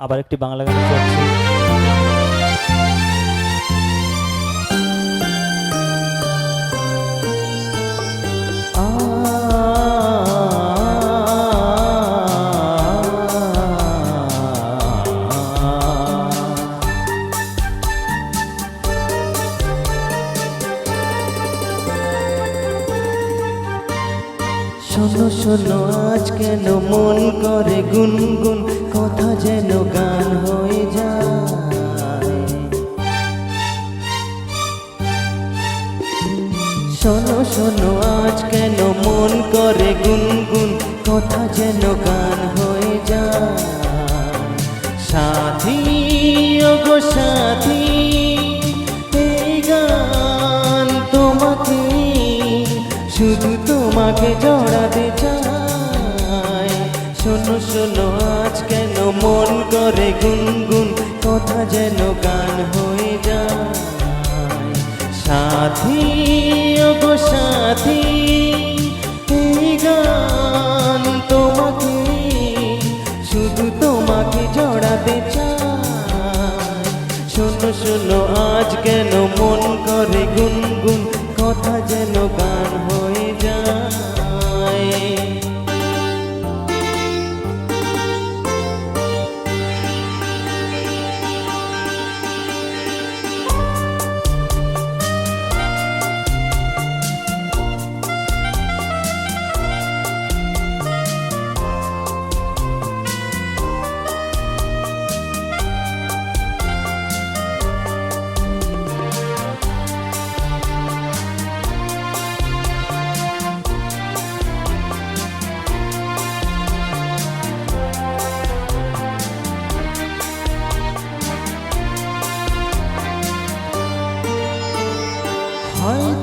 আবার একটি বাংলা গান করছি শোনো, আজ কেন মন করে গুনগুন, কথা যেন গান হয়ে যায়। শোনো শোনো, আজ কেন মন করে গুনগুন, কথা যেন গান হয়ে যায়। শুধু তোমাকে জড়াতে চাই। শোনো শোনো, আজ কেন মন করে গুনগুন, কথা যেন গান হয়ে যায়। সাথী গো সাথী গান তোমাকে, শুধু তোমাকে জড়াতে চাই। শোনো শোনো, আজ কেন মন করে গুনগুন, কথা যেন গান হয়ে যায়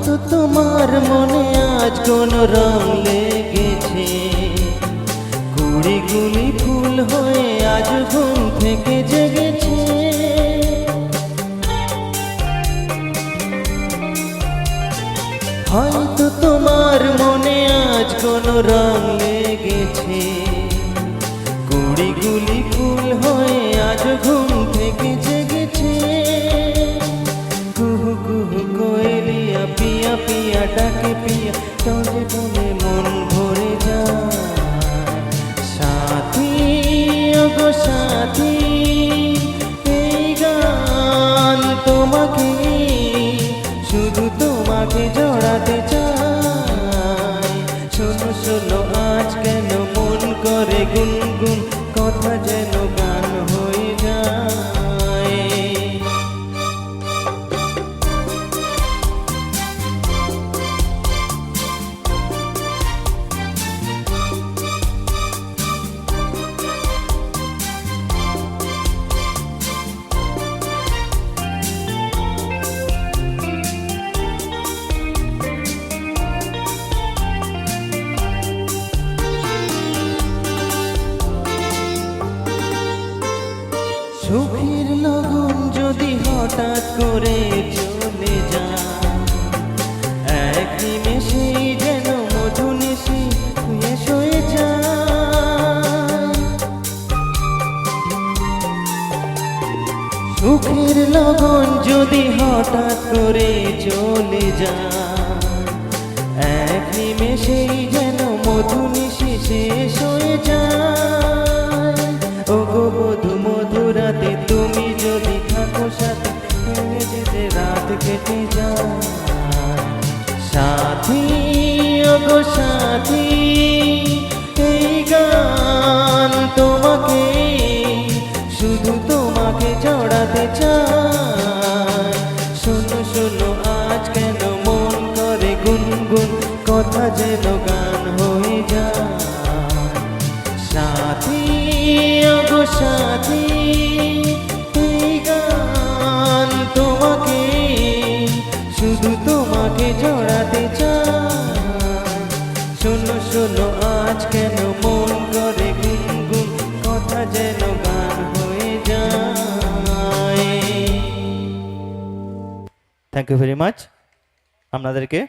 হয়তো তোমার মনে আজ কোন রং লেগেছে। কুড়ি গুলি ফুল হয়ে আজ ঘুম থেকে জেগেছে। হয়তো তোমার মনে আজ কোন রং লেগেছে। জড়াতে চাই। শোনো শোনো আজ কেন মন করে গুনগুন কথা যেন সুখের লগন যদি হঠাৎ করে চলে যায়, এক নিমেষেই যেন মধু নিশি শুয়ে শুয়ে যায়। সুখের লগন যদি হঠাৎ করে চলে যায়, এক নিমেষেই যেন মধু নিশি শেষ হয়ে যায়। গো সাথী, এই গান তোমাকে, শুধু তোমাকে জড়াতে চাই। শোনো শোনো, আজ কেন মন করে গুনগুন, কথা যেন গান হয়ে যায়। সাথী গো সাথী তোমাকে, শুধু তোমাকে জড়াতে চাই। শোনো আজ কেন? মন করে গুনগুন কথা যেন গান হয়ে যায়। থ্যাংক ইউ ভেরি মাচ আপনাদেরকে